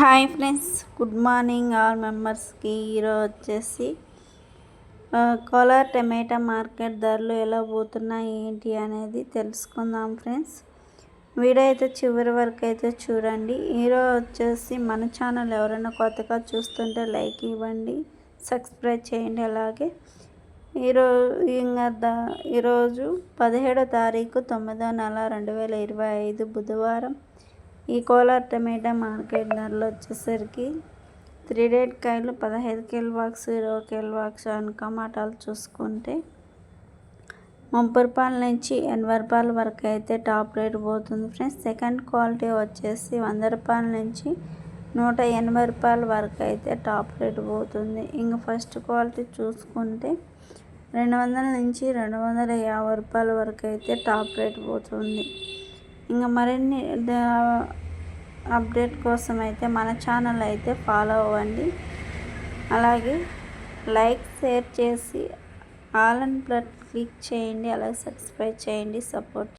Hi friends good morning all మెంబర్స్కి. ఈరోజు వచ్చేసి కోలార్ టమాటా మార్కెట్ ధరలు ఎలా పోతున్నాయి ఏంటి అనేది తెలుసుకుందాం ఫ్రెండ్స్. వీడియో అయితే చివరి వరకు అయితే చూడండి. ఈరోజు వచ్చేసి మన ఛానల్ ఎవరైనా కొత్తగా చూస్తుంటే లైక్ ఇవ్వండి సబ్స్క్రైబ్ చేయండి అలాగే. ఈరోజు ఇంకా ఈరోజు పదిహేడో తారీఖు తొమ్మిదో నెల రెండు వేల ఇరవై ఐదు బుధవారం. ఈ కోలార్ టమాటా మార్కెట్ ధరలు వచ్చేసరికి త్రీ డేట్ కాయలు పదహైదు కిలో బాక్స్ ఇరవై కిలో బాక్స్ అని టమాటాలు చూసుకుంటే ముప్పై రూపాయల నుంచి ఎనభై రూపాయల వరకు అయితే టాప్ రేట్ పోతుంది ఫ్రెండ్స్. సెకండ్ క్వాలిటీ వచ్చేసి వంద రూపాయల నుంచి నూట ఎనభై రూపాయల వరకు అయితే టాప్ రేట్ పోతుంది. ఇంకా ఫస్ట్ క్వాలిటీ చూసుకుంటే రెండు వందల నుంచి రెండు వందల యాభై రూపాయల వరకు అయితే టాప్ రేట్ పోతుంది. ఇంకా మరిన్ని అప్డేట్ కోసం అయితే మన ఛానల్ అయితే ఫాలో అవ్వండి. అలాగే లైక్ షేర్ చేసి ఆల్ అండ్ బ్లడ్ క్లిక్ చేయండి. అలాగే సబ్స్క్రైబ్ చేయండి. సపోర్ట్